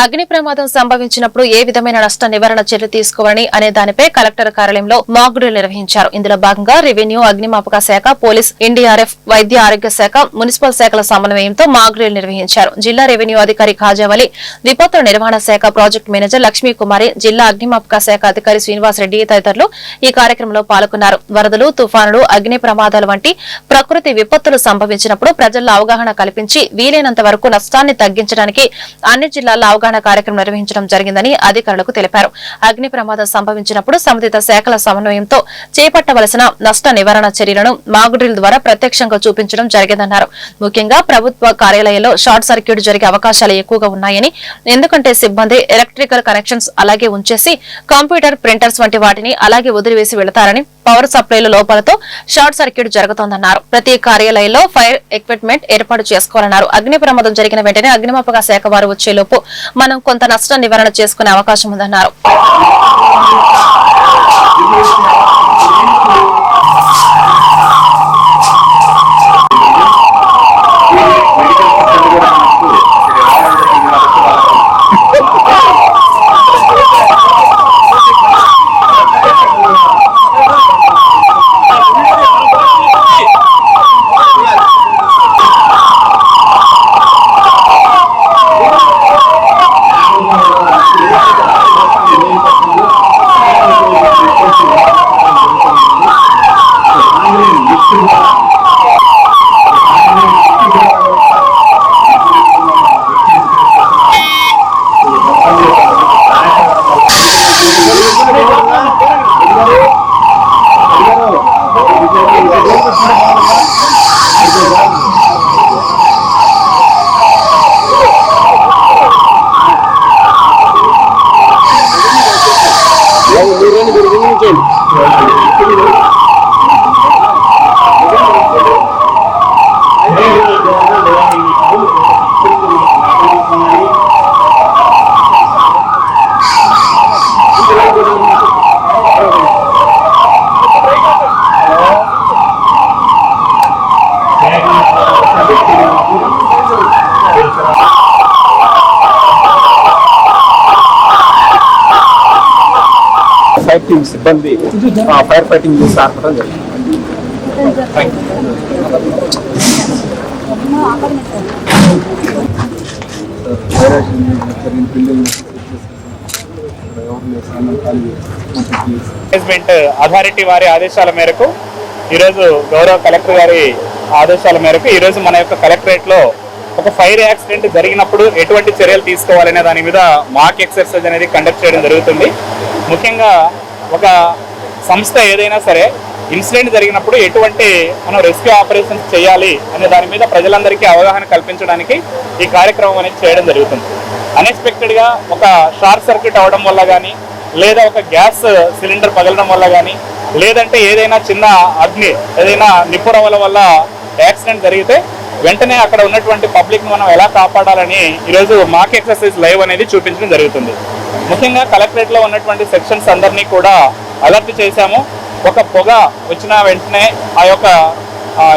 అగ్ని ప్రమాదం సంభవించినప్పుడు ఏ విధమైన నష్ట నివారణ చర్యలు తీసుకోవాలని అనే దానిపై కలెక్టర్ కార్యాలయంలో మాక్ డ్రిల్ నిర్వహించారు. ఇందులో భాగంగా రెవెన్యూ అగ్నిమాపక శాఖ పోలీస్ ఎన్డీఆర్ఎఫ్ వైద్య ఆరోగ్య శాఖ మున్సిపల్ శాఖల సమన్వయంతో మాక్ డ్రిల్ నిర్వహించారు. జిల్లా రెవెన్యూ అధికారి ఖాజావలి విపత్తుల నిర్వహణ శాఖ ప్రాజెక్టు మేనేజర్ లక్ష్మీకుమారి జిల్లా అగ్నిమాపక శాఖ అధికారి శ్రీనివాసరెడ్డి తదితరులు ఈ కార్యక్రమంలో పాల్గొన్నారు. వరదలు తుఫానులు అగ్ని ప్రమాదాలు వంటి ప్రకృతి విపత్తులు సంభవించినప్పుడు ప్రజల్లో అవగాహన కల్పించి వీలైనంత వరకు నష్టాన్ని తగ్గించడానికి అన్ని జిల్లాల్లో అవగాహన కార్యక్రమం నిర్వహించడం జరిగిందని అధికారులకు తెలిపారు. అగ్ని ప్రమాదం సంభవించినప్పుడు సంబంధిత శాఖల సమన్వయంతో చేపట్టవలసిన నష్ట నివారణ చర్యలను మాగుడ్రిల్ ద్వారా ప్రత్యక్షంగా చూపించడం జరిగిందన్నారు. ముఖ్యంగా ప్రభుత్వ కార్యాలయాల్లో షార్ట్ సర్క్యూట్ జరిగే అవకాశాలు ఎక్కువగా ఉన్నాయని ఎందుకంటే సిబ్బంది ఎలక్ట్రికల్ కనెక్షన్స్ అలాగే ఉంచేసి కంప్యూటర్ ప్రింటర్స్ వంటి వాటిని అలాగే వదిలివేసి వెళతారని పవర్ సప్లైల లోపాలతో షార్ట్ సర్క్యూట్ జరుగుతోందన్నారు. ప్రతి కార్యాలయంలో ఫైర్ ఎక్విప్మెంట్ ఏర్పాటు చేసుకోవాలన్నారు. అగ్ని ప్రమాదం జరిగిన వెంటనే అగ్నిమాపక శాఖ వారు వచ్చేలోపు మనం కొంత నష్ట నివారణ చేసుకునే అవకాశం ఉందన్నారు. ఫైర్ టీమ్ సిబ్బంది ఫైర్ ఫైటింగ్ చేసి ఆర్పడం జరిగింది. మేనేజ్మెంట్ అథారిటీ వారి ఆదేశాల మేరకు ఈరోజు గౌరవ కలెక్టర్ గారి ఆదేశాల మేరకు ఈరోజు మన యొక్క కలెక్టరేట్లో ఒక ఫైర్ యాక్సిడెంట్ జరిగినప్పుడు ఎటువంటి చర్యలు తీసుకోవాలనే దాని మీద మాక్ ఎక్సర్సైజ్ అనేది కండక్ట్ చేయడం జరుగుతుంది. ముఖ్యంగా ఒక సంస్థ ఏదైనా సరే ఇన్సిడెంట్ జరిగినప్పుడు ఎటువంటి మనం రెస్క్యూ ఆపరేషన్స్ చేయాలి అనే దాని మీద ప్రజలందరికీ అవగాహన కల్పించడానికి ఈ కార్యక్రమం అనేది చేయడం జరుగుతుంది. అన్ఎక్స్పెక్టెడ్గా ఒక షార్ట్ సర్క్యూట్ అవడం వల్ల కానీ లేదా ఒక గ్యాస్ సిలిండర్ పగలడం వల్ల కానీ లేదంటే ఏదైనా చిన్న అగ్ని ఏదైనా నిపురవల వల్ల యాక్సిడెంట్ జరిగితే వెంటనే అక్కడ ఉన్నటువంటి పబ్లిక్ని మనం ఎలా కాపాడాలని ఈరోజు మాక్ ఎక్సర్సైజ్ లైవ్ అనేది చూపించడం జరుగుతుంది. ముఖ్యంగా కలెక్టరేట్లో ఉన్నటువంటి సెక్షన్స్ అందరినీ కూడా అలర్ట్ చేశాము. ఒక పొగ వచ్చిన వెంటనే ఆ యొక్క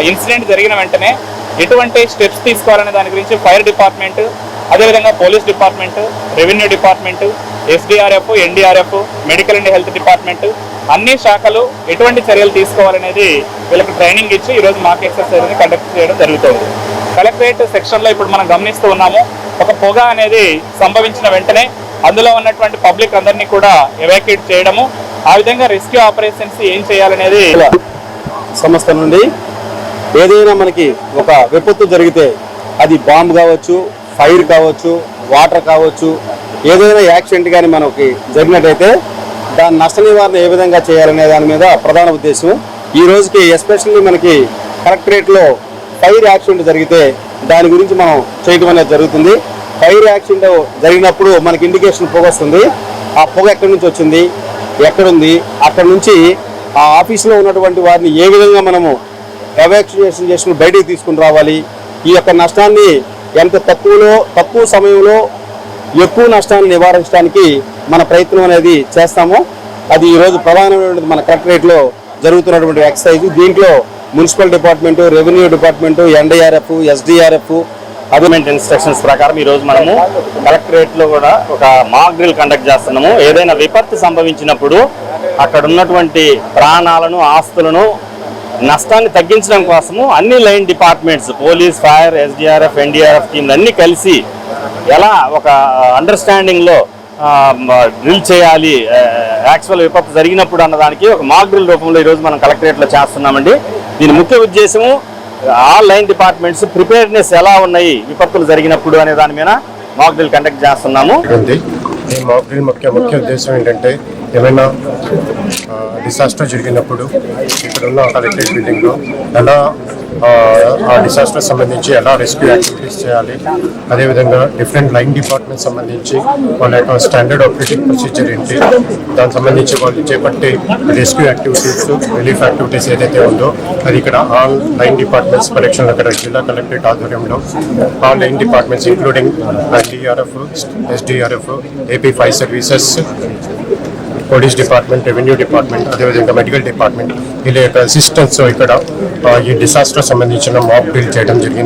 ఇన్సిడెంట్ జరిగిన వెంటనే ఎటువంటి స్టెప్స్ తీసుకోవాలనే దాని గురించి ఫైర్ డిపార్ట్మెంట్ అదేవిధంగా police department revenue department SDRF NDRF medical and health department అన్ని శాఖలు ఎటువంటి చర్యలు తీసుకోవాలనేది వీళ్ళకి ట్రైనింగ్ ఇచ్చి ఈరోజు మాక్ ఎక్సర్సైజ్ని కండక్ట్ చేయడం జరుగుతుంది. కలెక్టరేట్ సెక్షన్లో ఇప్పుడు మనం గమనిస్తూ ఉన్నాము. ఒక పొగ అనేది సంభవించిన వెంటనే అందులో ఉన్నటువంటి పబ్లిక్ అందరినీ కూడా ఎవాక్యుయేట్ చేయడము ఆ విధంగా రెస్క్యూ ఆపరేషన్స్ ఏం చేయాలనేది సంస్థ నుండి ఏదైనా మనకి ఒక విపత్తు జరిగితే అది బాంబు కావచ్చు ఫైర్ కావచ్చు వాటర్ కావచ్చు ఏదైనా యాక్సిడెంట్ కానీ మనకి జరిగినట్టయితే దాని నష్ట నివారణ ఏ విధంగా చేయాలనే దాని మీద ప్రధాన ఉద్దేశం. ఈ రోజుకి ఎస్పెషల్లీ మనకి కలెక్టరేట్లో ఫైర్ యాక్సిడెంట్ జరిగితే దాని గురించి మనం చేయడం అనేది జరుగుతుంది. ఫైర్ యాక్సిడెంట్ జరిగినప్పుడు మనకి ఇండికేషన్ పొగ వస్తుంది. ఆ పొగ ఎక్కడి నుంచి వచ్చింది? ఎక్కడుంది? అక్కడ నుంచి ఆ ఆఫీసులో ఉన్నటువంటి వారిని ఏ విధంగా మనము ఎవాక్యుయేషన్ చేసి బయటికి తీసుకుని రావాలి? ఈ యొక్క నష్టాన్ని ఎంత తక్కువలో తక్కువ సమయంలో ఎక్కువ నష్టాన్ని నివారించడానికి మన ప్రయత్నం అనేది చేస్తామో అది ఈరోజు ప్రధానమైనటువంటి మన కలెక్టరేట్లో జరుగుతున్నటువంటి ఎక్సర్సైజ్. దీంట్లో municipal department revenue department NDRF SDRF government instructions ప్రకారం ఈరోజు మనము కలెక్టరేట్లో కూడా ఒక మాక్ డ్రిల్ కండక్ట్ చేస్తున్నాము. ఏదైనా విపత్తు సంభవించినప్పుడు అక్కడ ఉన్నటువంటి ప్రాణాలను ఆస్తులను నష్టాన్ని తగ్గించడం కోసము అన్ని line departments police fire SDRF NDRF టీంలు అన్నీ కలిసి ఎలా ఒక అండర్స్టాండింగ్లో డ్రిల్ చేయాలి యాక్చువల్ విపత్తు జరిగినప్పుడు అన్నదానికి ఒక మాక్ డ్రిల్ రూపంలో ఈరోజు మనం కలెక్టరేట్లో చేస్తున్నామండి. దీని ముఖ్య ఉద్దేశము ఆల్ లైన్ డిపార్ట్మెంట్స్ ప్రిపేర్నెస్ ఎలా ఉన్నాయి విపత్తులు జరిగినప్పుడు అనే దాని మీద మాక్ డ్రిల్ కండక్ట్ చేస్తున్నాము. ఈ మాక్ డ్రిల్ ముఖ్య ముఖ్య ఉద్దేశం ఏంటంటే ఏమైనా డిసాస్టర్ జరిగినప్పుడు ఇక్కడ ఉన్న కలెక్టరేట్ బిల్డింగ్లో ఎలా ఆ, డిసాస్టర్ సంబంధించి ఎలా రెస్క్యూ యాక్టివిటీస్ చేయాలి? అదేవిధంగా డిఫరెంట్ లైన్ డిపార్ట్మెంట్ సంబంధించి వాళ్ళ యొక్క స్టాండర్డ్ ఆపరేటింగ్ ప్రొసీజర్ ఏంటి? దానికి సంబంధించి వాళ్ళు చేపట్టే రెస్క్యూ యాక్టివిటీస్ రిలీఫ్ యాక్టివిటీస్ ఏదైతే ఉందో అది ఇక్కడ ఆల్ లైన్ డిపార్ట్మెంట్స్ కలెక్షన్ అక్కడ జిల్లా కలెక్టరేట్ ఆధ్వర్యంలో all line departments including DRF SDRF AP fire services police department revenue department అదేవిధంగా మెడికల్ డిపార్ట్మెంట్ వీళ్ళ యొక్క అసిస్టెన్స్ ఇక్కడ ఈ డిసాస్టర్ సంబంధించిన మాక్ బిల్ చేయడం జరిగింది.